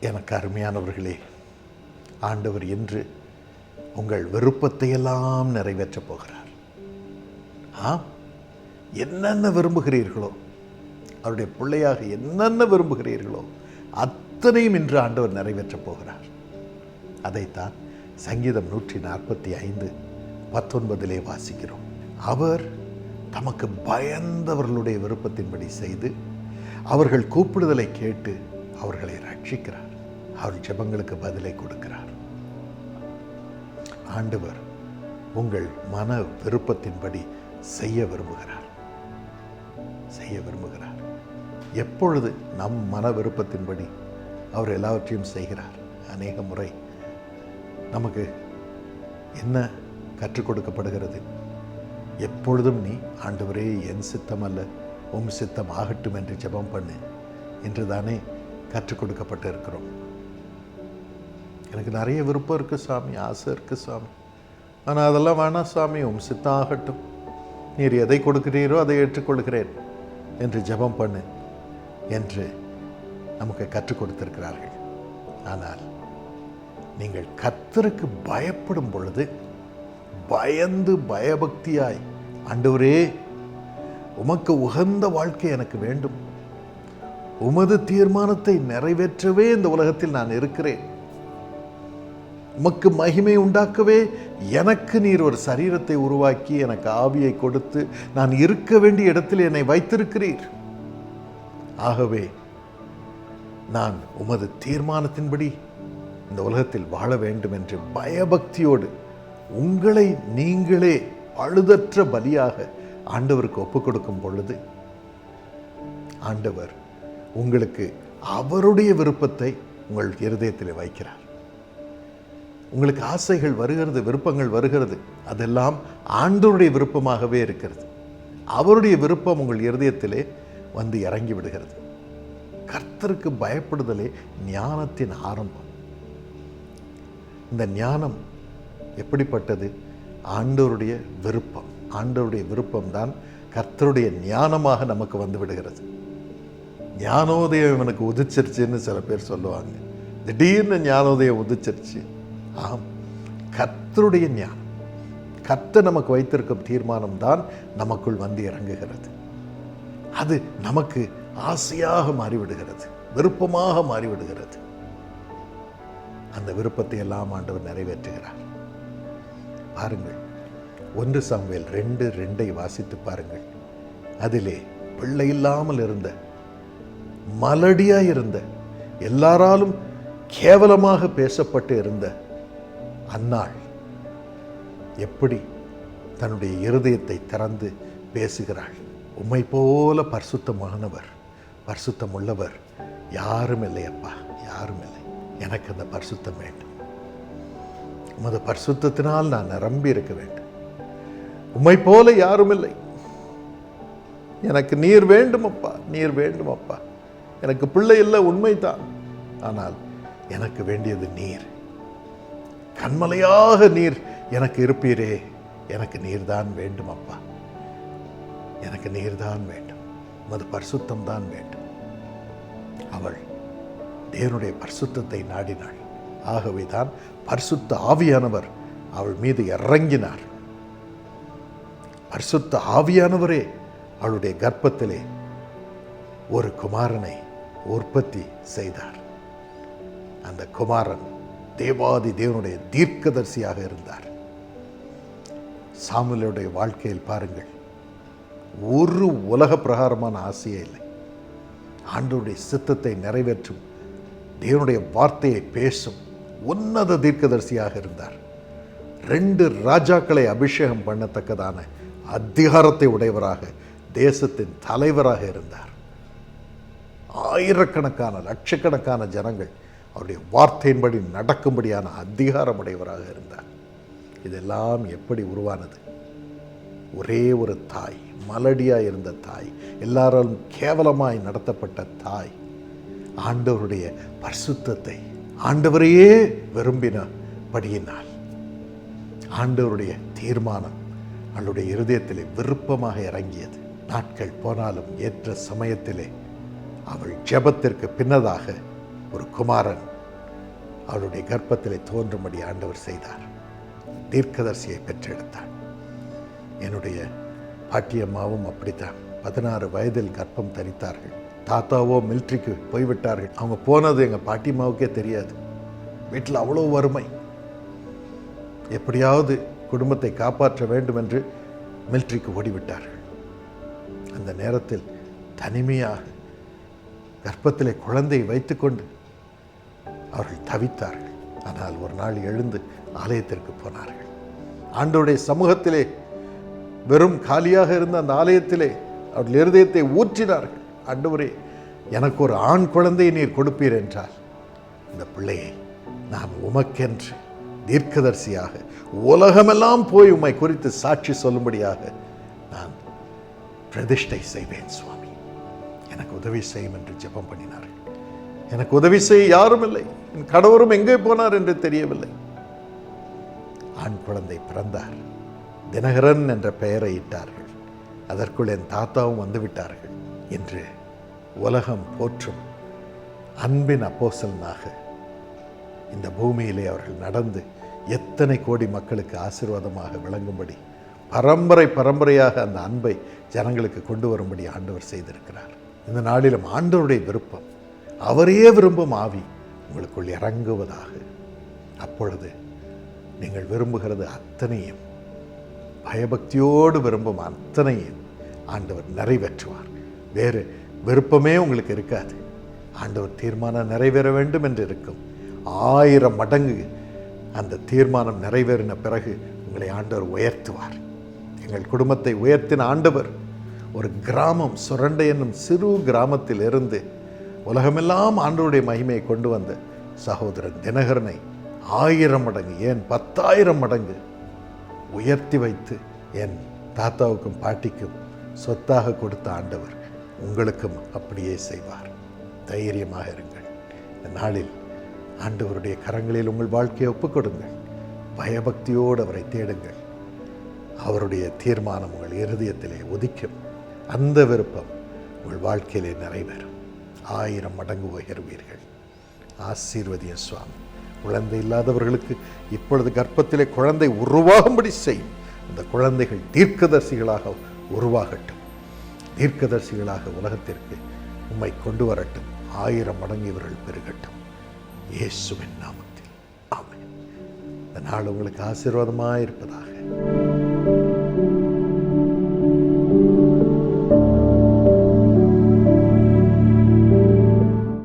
எனக்கு அருமையானவர்களே ஆண்டவர் இன்று உங்கள் விருப்பத்தை எல்லாம் நிறைவேற்றப் போகிறார். ஆம் என்னென்ன விரும்புகிறீர்களோ அவருடைய பிள்ளையாக என்னென்ன விரும்புகிறீர்களோ அத்தனையும் இன்று ஆண்டவர் நிறைவேற்றப் போகிறார். அதைத்தான் சங்கீதம் நூற்றி நாற்பத்தி ஐந்து பத்தொன்பதிலே வாசிக்கிறோம். அவர் தமக்கு பயந்தவர்களுடைய விருப்பத்தின்படி செய்து அவர்கள் கூப்பிடுதலை கேட்டு அவர்களை ரட்சிக்கிறார். அவர் ஜெபங்களுக்கு பதிலை கொடுக்கிறார். ஆண்டவர் உங்கள் மன விருப்பத்தின்படி செய்ய விரும்புகிறார். செய்ய விரும்புகிறார். எப்பொழுது நம் மன விருப்பத்தின்படி அவர் எல்லாவற்றையும் செய்கிறார்? அநேக முறை நமக்கு என்ன கற்றுக் கொடுக்கப்படுகிறது? எப்பொழுதும் நீ ஆண்டவரே என் சித்தம் அல்ல உம் சித்தம் ஆகட்டும் என்று ஜெபம் பண்ணு. என்று தானே கற்றுக் கொடுக்கப்பட்டு இருக்கிறோம் எனக்கு நிறைய விருப்பம் இருக்குது சாமி ஆசை இருக்குது சாமி. ஆனால் அதெல்லாம் வேணாம் சாமி உம் சித்தம் ஆகட்டும் நீர் எதை கொடுக்கிறீரோ அதை ஏற்றுக்கொள்கிறேன் என்று ஜெபம் பண்ணு என்று நமக்கு கற்றுக் கொடுத்திருக்கிறார்கள் ஆனால் நீங்கள் கத்தருக்கு பயப்படும் பொழுது பயந்து பயபக்தியாய் ஆண்டவரே உமக்கு உகந்த வாழ்க்கை எனக்கு வேண்டும். உமது தீர்மானத்தை நிறைவேற்றவே இந்த உலகத்தில் நான் இருக்கிறேன். உமக்கு மகிமை உண்டாக்கவே எனக்கு நீர் ஒரு சரீரத்தை உருவாக்கி எனக்கு ஆவியை கொடுத்து நான் இருக்க வேண்டிய இடத்தில் என்னை வைத்திருக்கிறீர். ஆகவே நான் உமது தீர்மானத்தின்படி இந்த உலகத்தில் வாழ வேண்டும் என்று பயபக்தியோடு உங்களை நீங்களே பழுதற்ற பலியாக ஆண்டவருக்கு ஒப்புக் கொடுக்கும் பொழுது ஆண்டவர் உங்களுக்கு அவருடைய விருப்பத்தை உங்கள் இருதயத்தில் வைக்கிறார். உங்களுக்கு ஆசைகள் வருகிறது விருப்பங்கள் வருகிறது அதெல்லாம் ஆண்டோருடைய விருப்பமாகவே இருக்கிறது. அவருடைய விருப்பம் உங்கள் இருதயத்திலே வந்து இறங்கி விடுகிறது. கர்த்தருக்கு பயப்படுதலே ஞானத்தின் ஆரம்பம். இந்த ஞானம் எப்படிப்பட்டது? ஆண்டோருடைய விருப்பம். ஆண்டோருடைய விருப்பம்தான் கர்த்தருடைய ஞானமாக நமக்கு வந்து விடுகிறது. ஞானோதயம் இவனுக்கு உதிச்சிருச்சுன்னு சில பேர் சொல்லுவாங்க. திடீர்னு ஞானோதயம் உதிச்சிருச்சு. ஆம் கர்த்தருடைய ஞானம். கத்தை நமக்கு வைத்திருக்கும் தீர்மானம் தான் நமக்குள் வந்து இறங்குகிறது. அது நமக்கு ஆசையாக மாறிவிடுகிறது விருப்பமாக மாறிவிடுகிறது. அந்த விருப்பத்தை எல்லாம் ஆண்டவர் நிறைவேற்றுகிறார். பாருங்கள் ஒன்று சாமுவேல் ரெண்டு ரெண்டை வாசித்து பாருங்கள். அதிலே பிள்ளை இல்லாமல் இருந்த மலடியாக இருந்த எல்லாராலும் கேவலமாக பேசப்பட்டு இருந்த அன்னாள் எப்படி தன்னுடைய இருதயத்தை திறந்து பேசுகிறாள்? உம்மை போல பரிசுத்தமானவர் பரிசுத்தம் உள்ளவர் யாரும் இல்லையப்பா யாரும் இல்லை. எனக்கு அந்த பரிசுத்தம் வேண்டும். உமது பரிசுத்தத்தினால் நான் நிரம்பி இருக்க வேண்டும். உம்மை போல யாரும் இல்லை. எனக்கு நீர் வேண்டும் அப்பா நீர் வேண்டும் அப்பா. எனக்கு பிள்ளை இல்லை உண்மைதான் ஆனால் எனக்கு வேண்டியது நீர். கண்மலையாக நீர். எனக்கு இருப்பீரே எனக்கு நீர்தான் வேண்டும் அப்பா. எனக்கு நீர்தான் வேண்டும். உமது பரிசுத்தம் தான் வேண்டும். அவள் தேவனுடைய பரிசுத்தத்தை நாடினாள். ஆகவே தான் பரிசுத்த ஆவியானவர் அவள் மீது இறங்கினார். பரிசுத்த ஆவியானவரே அவளுடைய கர்ப்பத்திலே ஒரு குமாரனை உற்பத்தி செய்தார். அந்த குமாரன் தேவாதி தேவனுடைய தீர்க்கதரிசியாக இருந்தார். சாமுவேலுடைய வாழ்க்கையில் பாருங்கள் ஒரு உலக பிரகாரமான ஆசையே இல்லை. ஆண்டவருடைய சித்தத்தை நிறைவேற்றும் தேவனுடைய வார்த்தையை பேசும் உன்னத தீர்க்கதரிசியாக இருந்தார். ரெண்டு ராஜாக்களை அபிஷேகம் பண்ணத்தக்கதான அதிகாரத்தை உடையவராக தேசத்தின் தலைவராக இருந்தார். ஆயிரக்கணக்கான லட்சக்கணக்கான ஜனங்கள் அவருடைய வார்த்தையின்படி நடக்கும்படியான அதிகாரமுடையவராக இருந்தார். இதெல்லாம் எப்படி உருவானது? ஒரே ஒரு தாய் மலடியாக இருந்த தாய் எல்லாராலும் கேவலமாய் நடத்தப்பட்ட தாய் ஆண்டவருடைய பரிசுத்தத்தை ஆண்டவரையே விரும்பின படியினால் ஆண்டவருடைய தீர்மானம் அவளுடைய இருதயத்திலே விருப்பமாக இறங்கியது. நாட்கள் போனாலும் ஏற்ற சமயத்திலே அவள் ஜெபத்திற்கு பின்னதாக ஒரு குமாரன் அவளுடைய கர்ப்பத்திலே தோன்றும்படி ஆண்டவர் செய்தார். தீர்க்கதரிசியை பெற்றெடுத்தாள் என்னுடைய பாட்டியம்மாவும் அப்படித்தான். பதினாறு வயதில் கர்ப்பம் தரித்தார்கள். தாத்தாவோ மிலிட்ரிக்கு போய்விட்டார்கள். அவங்க போனது எங்கள் பாட்டியம்மாவுக்கே தெரியாது. வீட்டில் அவ்வளோ வறுமை. எப்படியாவது குடும்பத்தை காப்பாற்ற வேண்டும் என்று மிலிட்ரிக்கு ஓடிவிட்டார்கள். அந்த நேரத்தில் தனிமையாக கர்ப்பத்திலே குழந்தையை வைத்துக்கொண்டு அவர்கள் தவித்தார்கள். ஆனால் ஒரு நாள் எழுந்து ஆலயத்திற்கு போனார்கள். ஆண்டோடைய சமூகத்திலே வெறும் காலியாக இருந்த அந்த ஆலயத்திலே அவர்கள் இருதயத்தை ஊற்றினார்கள். ஆண்டவரே எனக்கு ஒரு ஆண் குழந்தையை நீர் கொடுப்பீர் என்றால் இந்த பிள்ளையை நான் உமக்கென்று தீர்க்கதரிசியாக உலகமெல்லாம் போய் உம்மை குறித்து சாட்சி சொல்லும்படியாக நான் பிரதிஷ்டை செய்வேன் சுவாமி. எனக்கு உதவி செய்யும் என்று ஜெபம் பண்ணினார்கள். எனக்கு உதவி செய்ய யாரும் இல்லை. என் கணவரும் எங்கே போனார் என்று தெரியவில்லை. ஆண் குழந்தை பிறந்தார். தினகரன் என்ற பெயரை இட்டார்கள். அதற்குள் என் தாத்தாவும் வந்து விட்டார்கள் என்று உலகம் போற்றும் அன்பின் அப்போசலனாக இந்த பூமியிலே அவர்கள் நடந்து எத்தனை கோடி மக்களுக்கு ஆசீர்வாதமாக விளங்கும்படி பரம்பரை பரம்பரையாக அந்த அன்பை ஜனங்களுக்கு கொண்டு வரும்படி ஆண்டவர் செய்திருக்கிறார். இந்த நாளிலும் ஆண்டவருடைய விருப்பம். அவரே விரும்பும் ஆவி உங்களுக்குள் இறங்குவதாக. அப்பொழுது நீங்கள் விரும்புகிறது அத்தனையும் பயபக்தியோடு விரும்பும் அத்தனையும் ஆண்டவர் நிறைவேற்றுவார். வேறு விருப்பமே உங்களுக்கு இருக்காது. ஆண்டவர் தீர்மானம் நிறைவேற வேண்டும் என்று இருக்கும். ஆயிரம் மடங்கு அந்த தீர்மானம் நிறைவேறின பிறகு உங்களை ஆண்டவர் உயர்த்துவார். எங்கள் குடும்பத்தை உயர்த்தின ஆண்டவர் ஒரு கிராமம் சுரண்டை என்னும் சிறு கிராமத்தில் இருந்து உலகமெல்லாம் ஆண்டவருடைய மகிமையை கொண்டு வந்த சகோதரன் தினகரனை ஆயிரம் மடங்கு ஏன் பத்தாயிரம் மடங்கு உயர்த்தி வைத்து என் தாத்தாவுக்கும் பாட்டிக்கும் சொத்தாக கொடுத்த ஆண்டவர் உங்களுக்கும் அப்படியே செய்வார். தைரியமாக இருங்கள். இந்த நாளில் ஆண்டவருடைய கரங்களில் உங்கள் வாழ்க்கையை ஒப்புக்கொடுங்கள். பயபக்தியோடு அவரை தேடுங்கள். அவருடைய தீர்மானம் உங்கள் இருதயத்திலே ஒதிக்கும் அந்த விருப்பம் உங்கள் வாழ்க்கையிலே நிறைவேறும். ஆயிரம் மடங்கு உயர்வீர்கள். ஆசீர்வதிய சுவாமி குழந்தை இல்லாதவர்களுக்கு இப்பொழுது கர்ப்பத்திலே குழந்தை உருவாகும்படி செய்யும் அந்த குழந்தைகள் தீர்க்கதரிசிகளாக உருவாகட்டும். தீர்க்கதரிசிகளாக உலகத்திற்கு உம்மை கொண்டு வரட்டும். ஆயிரம் மடங்கு இவர்கள் பெருகட்டும். இயேசுவின் நாமத்தில். ஆமாம் இந்த நாள் உங்களுக்கு ஆசீர்வாதமாக இருப்பதாக